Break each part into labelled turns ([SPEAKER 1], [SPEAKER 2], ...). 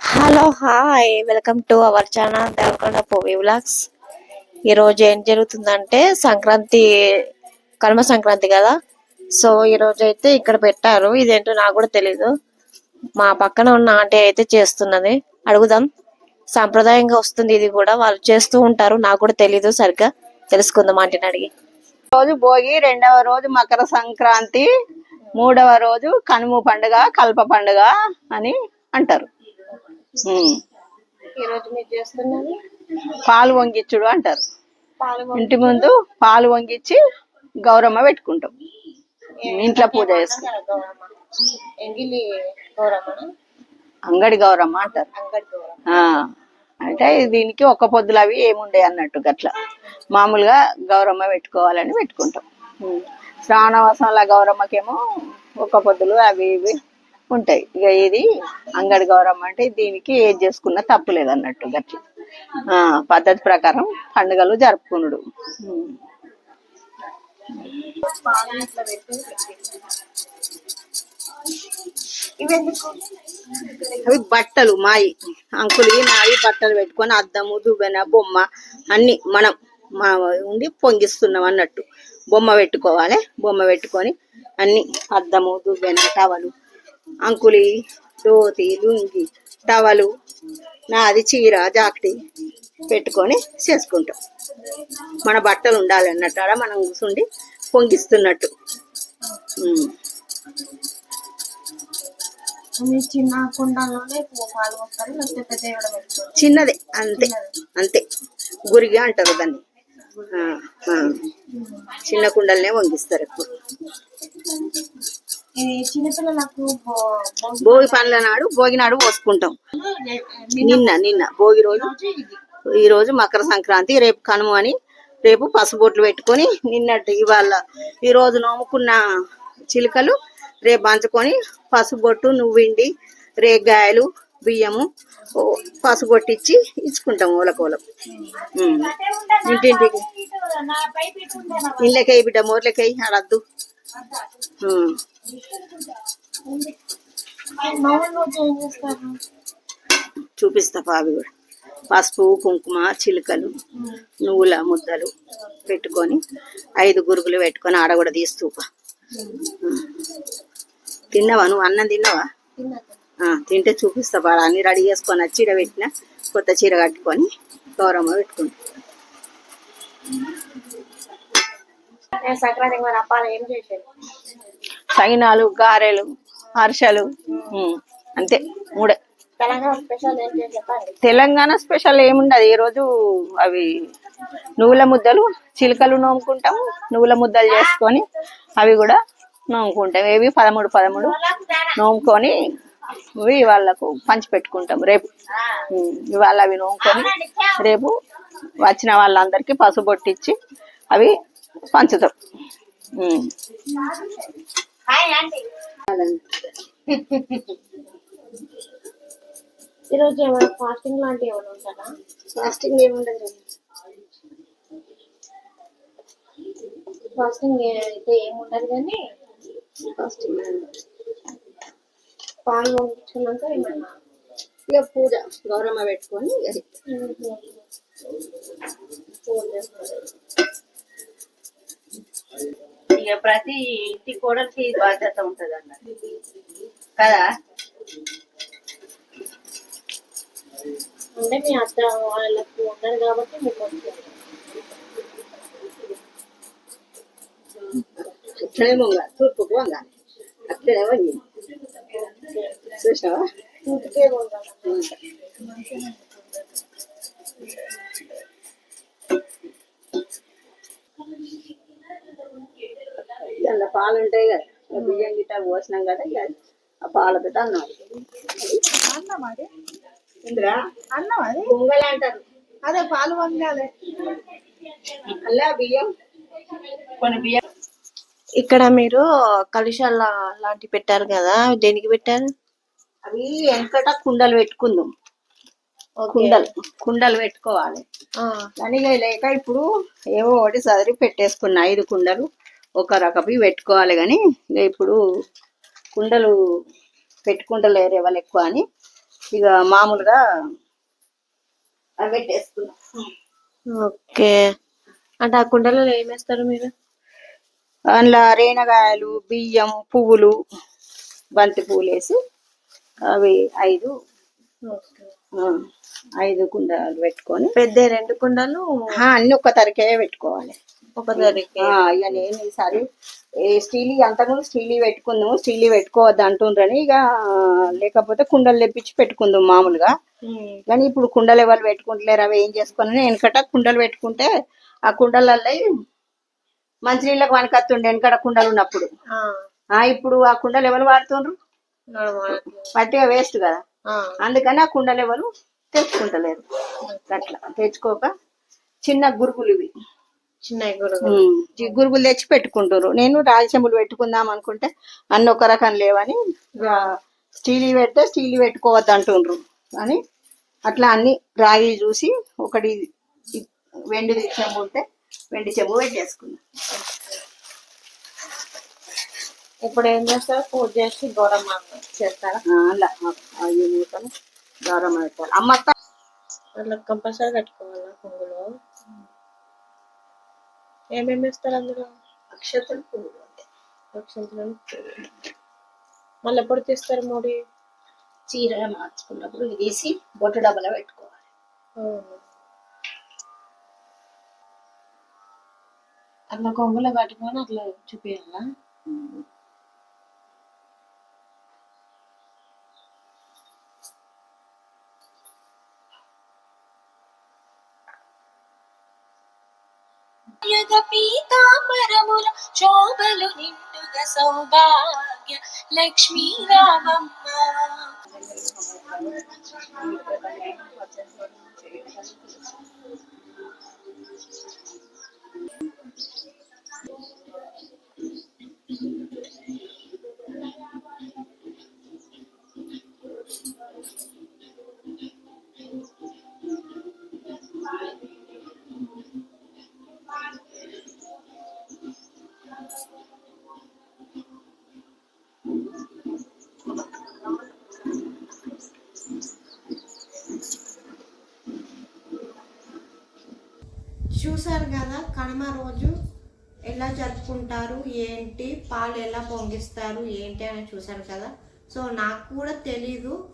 [SPEAKER 1] Hello hi welcome to our channel Devakonda పోవి vlogs ఈరోజు ఏం జరుగుతుందంటే సంక్రాంతి కర్మ సంక్రాంతి కదా? సో ఈరోజు అయితే ఇక్కడ పెట్టారు. ఇదేంటో నాకు కూడా తెలీదు. మా పక్కన ఉన్న ఆంటీ అయితే చేస్తున్నది. అడుగుదాం. సాంప్రదాయంగా వస్తుంది ఇది కూడా. వాళ్ళు చేస్తూ ఉంటారు. నాకు కూడా తెలీదు సరిగ్గా. తెలుసుకుందాం ఆంటీని అడిగి.
[SPEAKER 2] రోజు భోగి రెండవ రోజు మకర సంక్రాంతి. మూడవ రోజు కనుమ పండుగ కల్ప పండుగ అని అంటారు. పాలు వంగిచ్చుడు అంటారు. ఇంటి ముందు పాలు వంగిచ్చి గౌరమ్మ పెట్టుకుంటాం. ఇంట్లో పూజ చేసుకుంటాం అంగడి గౌరమ్మ అంటారు. అంటే దీనికి ఒక్క పొద్దులు అవి ఏముండే అన్నట్టు గట్ల. మామూలుగా గౌరమ్మ పెట్టుకోవాలని పెట్టుకుంటాం. శ్రావణవాసంలో గౌరమ్మకేమో ఒక్క పొద్దులు అవి ఇవి ఉంటాయి. ఇక ఇది అంగడి గౌరమ్మ అంటే దీనికి ఏది చేసుకున్నా తప్పులేదు అన్నట్టు గట్ల. ఆ పద్ధతి ప్రకారం పండుగలు జరుపుకునుడు. అవి బట్టలు మాయి అంకులు నాయి బట్టలు పెట్టుకొని అద్దము దువ్వెన బొమ్మ అన్ని మనం మా ఉండి పొంగిస్తున్నాం అన్నట్టు. బొమ్మ పెట్టుకోవాలి. బొమ్మ పెట్టుకొని అన్ని అద్దము దువ్వెన టవలు అంకులి దోతి లుంగి టవలు నాది చీర జాకెట్ పెట్టుకొని చేసుకుంటాం. మన బట్టలు ఉండాలి అన్నట్టు ఆడ మనం కూర్చుండి పొంగిస్తున్నట్టు. చిన్నదే అంతే అంతే. గురిగి అంటారు దాన్ని. చిన్న కుండలనే వంగిస్తారు ఎక్కువ
[SPEAKER 1] బో- భోగి
[SPEAKER 2] పండ్ల నాడు భోగి నాడు పోసుకుంటాం. నిన్న నిన్న భోగి రోజు. ఈ రోజు మకర సంక్రాంతి రేపు కనుమ అని రేపు పసుబొట్లు పెట్టుకొని నిన్నటి ఇవాళ ఈ రోజు నోముకున్న చిలుకలు రేపు పంచుకొని పసుబొట్టు నువ్విండి రేగాయలు బియ్యము ఓ పసుబొట్టిచ్చి ఇచ్చుకుంటాం ఓలకోలం. ఉమ్. ఇంటింటికి. ఇళ్ళకై బిడ్డ మోర్లకై ఆడద్దు. ఉమ్.
[SPEAKER 1] మామూలు రోజు ఏం చేస్తారు
[SPEAKER 2] చూపిస్తా పావి కూడా. పసుపు కుంకుమ చిలుకలు నువ్వుల ముద్దలు పెట్టుకొని ఐదు గురుగులు పెట్టుకొని ఆడ కూడా తీస్తూపా తిన్నావా నువ్వు? అన్నం తిన్నావా? తింటే చూపిస్తా పాడ అన్ని రెడీ చేసుకొని వచ్చి చీర పెట్టిన కొత్త చీర కట్టుకొని గౌరమ్మ పెట్టుకుంటా సగినాలు గారెలు ఉమ్, అంతే మూడే.
[SPEAKER 1] తెలంగాణ స్పెషల్
[SPEAKER 2] ఏముండదు. ఈ రోజు అవి నువ్వుల ముద్దలు చిలుకలు నోముకుంటాం నువ్వుల ముద్దలు చేసుకొని అవి కూడా నోముకుంటాం. ఏవి పదమూడు పదమూడు నోముకొని ఇవి వాళ్ళకు పంచి పెట్టుకుంటాం రేపు. ఇవాళ అవి నోముకొని రేపు వచ్చిన వాళ్ళందరికీ పసుబొట్టిచ్చి అవి పంచుతాం.
[SPEAKER 1] ఈరోజు ఏమైనా ఫాస్టింగ్ లాంటివి ఏమైనా ఉంటుందా?
[SPEAKER 2] ఫాస్టింగ్ ఏముండదు.
[SPEAKER 1] ఫాస్టింగ్ అయితే ఏమి ఉండదు కానీ
[SPEAKER 2] ఫాస్టింగ్
[SPEAKER 1] పాలు పంపించుకున్నాక ఏమన్నా
[SPEAKER 2] ఇక పూజ గౌరమ్మ పెట్టుకొని అది
[SPEAKER 3] ఇక ప్రతి ఇంటి కోడలికి బాధ్యత ఉంటది అన్నట్టు కదా
[SPEAKER 1] అంటే మీ అత్త వాళ్ళకు ఉన్నారు కాబట్టి మీకు వస్తుంది
[SPEAKER 2] అట్లనే వంగ తూర్పుకు వంగ అట్లనే వంగి
[SPEAKER 1] ఉండాలి
[SPEAKER 2] అందులో పాలు ఉంటాయి కదా. బియ్యం గిట్ట పోసినాం కదా ఇక ఆ పాలతో అన్నం ఇందిరా
[SPEAKER 1] అన్నం అది?
[SPEAKER 2] పొంగల్ అంటారు.
[SPEAKER 1] అదే పాలు వండాలి
[SPEAKER 2] అలా బియ్యం?
[SPEAKER 3] కొన్ని బియ్యం.
[SPEAKER 1] ఇక్కడ మీరు కలుషాల లాంటి పెట్టారు కదా దేనికి పెట్టారు?
[SPEAKER 2] అవి వెనకట కుండలు పెట్టుకుందాం. కుండలు కుండలు పెట్టుకోవాలి. కానీ లేక ఇప్పుడు ఏవో ఒకటి సదిరి పెట్టేసుకున్నా ఐదు కుండలు ఒక రకపు పెట్టుకోవాలి కానీ ఇక ఇప్పుడు కుండలు పెట్టుకుంటలేరు ఎవరు ఎక్కువ అని. ఇక మామూలుగా అవి పెట్టేసుకున్నాం
[SPEAKER 1] ఓకే. అంటే ఆ కుండలలో ఏం వేస్తారు మీరు?
[SPEAKER 2] అందులో రేణగాయలు బియ్యం పువ్వులు బంతి పువ్వులు వేసి అవి ఐదు. ఐదు కుండలు పెట్టుకొని.
[SPEAKER 1] పెద్ద రెండు కుండలు?
[SPEAKER 2] అన్ని ఒక్క తరకే పెట్టుకోవాలి.
[SPEAKER 1] ఒక
[SPEAKER 2] ఆ, ఇక నేను ఈసారి స్టీల్ అంతకుముందు స్టీల్ పెట్టుకుందాము స్టీల్ పెట్టుకోవద్దు అంటుండ్రని ఇక లేకపోతే కుండలు తెప్పించి పెట్టుకుందాం మామూలుగా. కానీ ఇప్పుడు కుండలు ఎవరు పెట్టుకుంటలేరు అవి ఏం చేసుకోనని వెనకట కుండలు పెట్టుకుంటే ఆ కుండలల్లో మంచినీళ్ళకి వనకత్తుండే వెనకట కుండలు ఉన్నప్పుడు. ఇప్పుడు ఆ కుండలు ఎవరు వాడుతుండ్రు? పట్టిగా వేస్ట్ కదా. అందుకని ఆ కుండలు ఎవరు తెచ్చుకుంటలేరు. అట్లా తెచ్చుకోక చిన్న గురుగులు ఇవి.
[SPEAKER 1] చిన్న
[SPEAKER 2] గురుగులు. తెచ్చి పెట్టుకుంటారు నేను రాగి చెంబులు పెట్టుకుందాం అనుకుంటే అన్ని ఒక రకం లేవని స్టీల్ పెడితే స్టీల్ పెట్టుకోవద్దు అంటుండ్రు. అని అట్లా అన్ని రాగి చూసి ఒకటి వెండి చెంబు ఉంటే వెండి చెంబు పెట్టేసుకున్నాం.
[SPEAKER 1] ఇప్పుడు ఏం చేస్తారు? పూజ చేసి గౌరమ్మ చేస్తారా?
[SPEAKER 2] అలా అవి మూతలు గౌరమ్మ పెట్టాలి అమ్మ
[SPEAKER 1] అట్లా కంపల్సరీ కట్టుకోవాలా కొంగులో ఏమేమి వేస్తారు అందులో?
[SPEAKER 2] అక్షతలు పువ్వులు. ఉంటాయి.
[SPEAKER 1] అక్షంతలను మళ్ళీ ఎప్పుడు తీస్తారు మూడి?
[SPEAKER 2] చీర మార్చుకున్నప్పుడు తీసి బొట్టు డబ్బలో పెట్టుకోవాలి.
[SPEAKER 1] అట్లా కొంగులో కట్టుకొని అట్లా చూపించాలా
[SPEAKER 4] పీతాంబరముల శోభలు నిండుగ సౌభాగ్య లక్ష్మీ రామమ్మ.
[SPEAKER 5] కనుమ రోజు ఎలా జరుపుకుంటారు? ఏంటి? పాలు ఎలా పొంగిస్తారు? ఏంటి అని చూశాను కదా? సో నాకు కూడా తెలీదు.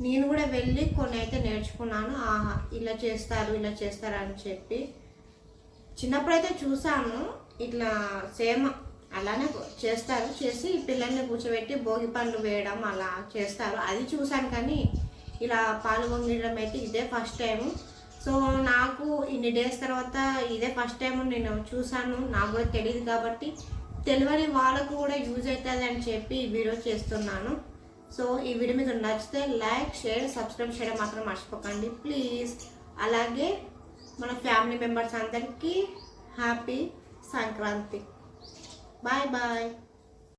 [SPEAKER 5] నేను కూడా వెళ్ళి కొన్ని అయితే నేర్చుకున్నాను. ఆహా ఇలా చేస్తారు ఇలా చేస్తారు అని చెప్పి. చిన్నప్పుడైతే చూసాను ఇట్లా సేమ్ అలానే చేస్తారు. చేసి పిల్లల్ని కూర్చోబెట్టి భోగి పండ్లు వేయడం అలా చేస్తారు. అది చూసాను కానీ ఇలా పాలు పొంగడం అయితే ఇదే ఫస్ట్ టైం సో నాకు ఇన్ని డేస్ తర్వాత ఇదే ఫస్ట్ టైం నేను చూసాను నాకు కూడా తెలియదు కాబట్టి తెలియని వాళ్ళకు కూడా యూజ్ అవుతుంది అని చెప్పి ఈ వీడియో చేస్తున్నాను. సో ఈ వీడియో మీకు నచ్చితే లైక్ షేర్ సబ్స్క్రైబ్ చేయడం మాత్రం మర్చిపోకండి. ప్లీజ్ అలాగే మన ఫ్యామిలీ మెంబర్స్ అందరికీ హ్యాపీ సంక్రాంతి. Bye bye